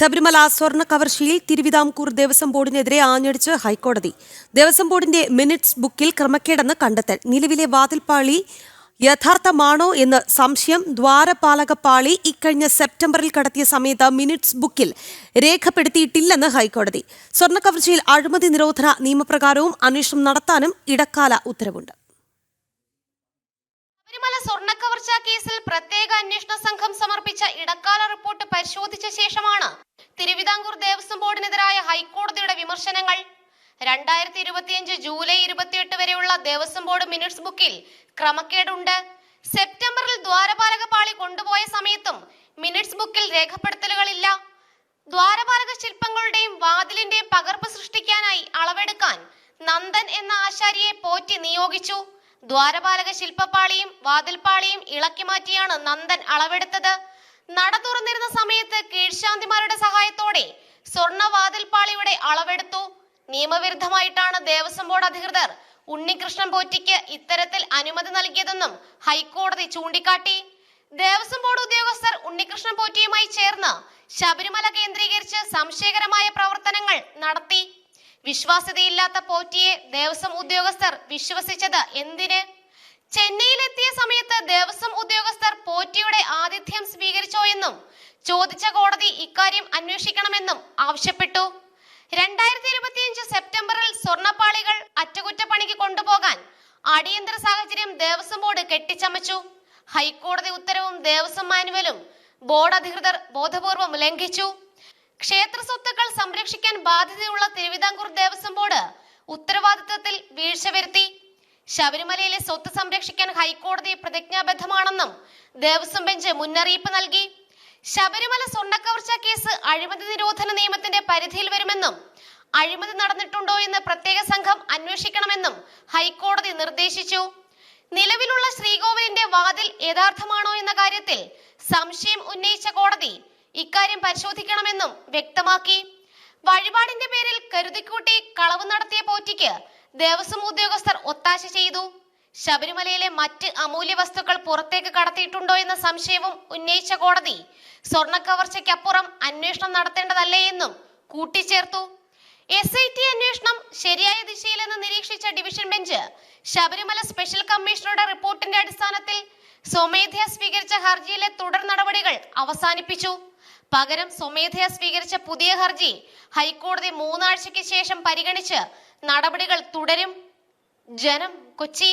ശബരിമല സ്വർണ കവർച്ചയിൽ തിരുവിതാംകൂർ ദേവസ്വം ബോർഡിനെതിരെ ആഞ്ഞടിച്ച് ഹൈക്കോടതി. ദേവസ്വം ബോർഡിന്റെ മിനിറ്റ്സ് ബുക്കിൽ ക്രമക്കേടെന്ന് കണ്ടെത്തൽ. നിലവിലെ വാതിൽപ്പാളി യഥാർത്ഥമാണോ എന്ന് സംശയം. ദ്വാരപാലക പാളി ഇക്കഴിഞ്ഞ സെപ്റ്റംബറിൽ കടത്തിയ സമയത്ത് മിനിറ്റ്സ് ബുക്കിൽ രേഖപ്പെടുത്തിയിട്ടില്ലെന്ന് ഹൈക്കോടതി. സ്വർണ കവർച്ചയിൽ അഴിമതി നിരോധന നിയമപ്രകാരവും അന്വേഷണം നടത്താനും ഇടക്കാല ഉത്തരവുണ്ട്. ശബരിമല സ്വർണക്കവർച്ച കേസിൽ പ്രത്യേക അന്വേഷണ സംഘം സമർപ്പിച്ച ഇടക്കാല റിപ്പോർട്ട് പരിശോധിച്ച ശേഷമാണ് തിരുവിതാംകൂർ ദേവസ്വം ബോർഡിനെതിരായ ഹൈക്കോടതിയുടെ വിമർശനങ്ങൾ. രണ്ടായിരത്തി ഇരുപത്തിയഞ്ച് ജൂലൈ ഇരുപത്തിയെട്ട് വരെയുള്ള ദേവസ്വം ബോർഡ് മിനിറ്റ്സ് ബുക്കിൽ ക്രമക്കേടുണ്ട്. സെപ്റ്റംബറിൽ ദ്വാരപാലക പാളി കൊണ്ടുപോയ സമയത്തും മിനിറ്റ്സ് ബുക്കിൽ രേഖപ്പെടുത്തലുകളില്ല. ദ്വാരപാലക ശില്പങ്ങളുടെയും വാതിലിന്റെയും പകർപ്പ് സൃഷ്ടിക്കാനായി അളവെടുക്കാൻ നന്ദൻ എന്ന ആശാരിയെ പോറ്റി നിയോഗിച്ചു. ദ്വാരപാലക ശില്പപ്പാളിയും വാതിൽപ്പാളിയും ഇളക്കി മാറ്റിയാണ് നന്ദൻ അളവെടുത്തത്. നട തുറന്നിരുന്ന സമയത്ത് കീഴ്ശാന്തിമാരുടെ സഹായത്തോടെ സ്വർണ വാതിൽപ്പാളിയുടെ അളവെടുത്തു. നിയമവിരുദ്ധമായിട്ടാണ് ദേവസ്വം ബോർഡ് അധികൃതർ ഉണ്ണികൃഷ്ണൻ പോറ്റിക്ക് ഇത്തരത്തിൽ അനുമതി നൽകിയതെന്നും ഹൈക്കോടതി ചൂണ്ടിക്കാട്ടി. ദേവസ്വം ബോർഡ് ഉദ്യോഗസ്ഥർ ഉണ്ണികൃഷ്ണൻ പോറ്റിയുമായി ചേർന്ന് ശബരിമല കേന്ദ്രീകരിച്ച് സംശയകരമായ പ്രവർത്തനങ്ങൾ നടത്തി. വിശ്വാസ്യതയില്ലാത്ത പോറ്റിയെ ദേവസ്വം ഉദ്യോഗസ്ഥർ വിശ്വസിച്ചത് എന്തിന്? ചെന്നൈയിലെത്തിയ സമയത്ത് ദേവസ്വം ഉദ്യോഗസ്ഥർ പോറ്റിയുടെ ആതിഥ്യം സ്വീകരിച്ചോ എന്നും ചോദിച്ച കോടതി ഇക്കാര്യം അന്വേഷിക്കണമെന്നും ആവശ്യപ്പെട്ടു. രണ്ടായിരത്തി ഇരുപത്തിയഞ്ച് സെപ്റ്റംബറിൽ സ്വർണപ്പാളികൾ അറ്റകുറ്റപ്പണിക്ക് കൊണ്ടുപോകാൻ അടിയന്തര സാഹചര്യം ദേവസ്വം ബോർഡ് കെട്ടിച്ചമച്ചു. ഹൈക്കോടതി ഉത്തരവും ദേവസ്വം മാനുവലും ബോർഡ് അധികൃതർ ബോധപൂർവം ലംഘിച്ചു. ക്ഷേത്ര സ്വത്തുക്കൾ സംരക്ഷിക്കാൻ ബാധ്യതയുള്ള തിരുവിതാംകൂർ ദേവസ്വം ബോർഡ് ഉത്തരവാദിത്തത്തിൽ വീഴ്ച വരുത്തി. ശബരിമലയിലെ സ്വത്ത് സംരക്ഷിക്കാൻ ഹൈക്കോടതി പ്രതിജ്ഞാബദ്ധമാണെന്നും ദേവസ്വം ബെഞ്ച് മുന്നറിയിപ്പ് നൽകി. ശബരിമല സ്വർണക്കവർച്ച കേസ് അഴിമതി നിരോധന നിയമത്തിന്റെ പരിധിയിൽ വരുമെന്നും അഴിമതി നടന്നിട്ടുണ്ടോ എന്ന് പ്രത്യേക സംഘം അന്വേഷിക്കണമെന്നും ഹൈക്കോടതി നിർദ്ദേശിച്ചു. നിലവിലുള്ള ശ്രീകോവിലിന്റെ വാതിൽ യഥാർത്ഥമാണോ എന്ന കാര്യത്തിൽ സംശയം ഉന്നയിച്ച കോടതി ഇക്കാര്യം പരിശോധിക്കണമെന്നും വ്യക്തമാക്കി. വഴിപാടിന്റെ പേരിൽ കരുതിക്കൂട്ടി കളവ് നടത്തിയ പോറ്റിക്ക് ദേവസ്വം ഉദ്യോഗസ്ഥർ ഒത്താശ ചെയ്തു. ശബരിമലയിലെ മറ്റ് അമൂല്യ വസ്തുക്കൾ പുറത്തേക്ക് കടത്തിയിട്ടുണ്ടോ എന്ന സംശയവും ഉന്നയിച്ച കോടതി സ്വർണക്കവർച്ചയ്ക്കപ്പുറം അന്വേഷണം നടത്തേണ്ടതല്ലേ എന്നും കൂട്ടിച്ചേർത്തു. എസ് ഐ ടി അന്വേഷണം ശരിയായ ദിശയിലെന്ന് നിരീക്ഷിച്ച ഡിവിഷൻ ബെഞ്ച് ശബരിമല സ്പെഷ്യൽ കമ്മീഷണറുടെ റിപ്പോർട്ടിന്റെ അടിസ്ഥാനത്തിൽ സ്വമേധയാ സ്വീകരിച്ച ഹർജിയിലെ തുടർ നടപടികൾ അവസാനിപ്പിച്ചു. പകരം സ്വമേധയാ സ്വീകരിച്ച പുതിയ ഹർജി ഹൈക്കോടതി മൂന്നാഴ്ചയ്ക്ക് ശേഷം പരിഗണിച്ച് നടപടികൾ തുടരും. ജനം കൊച്ചി.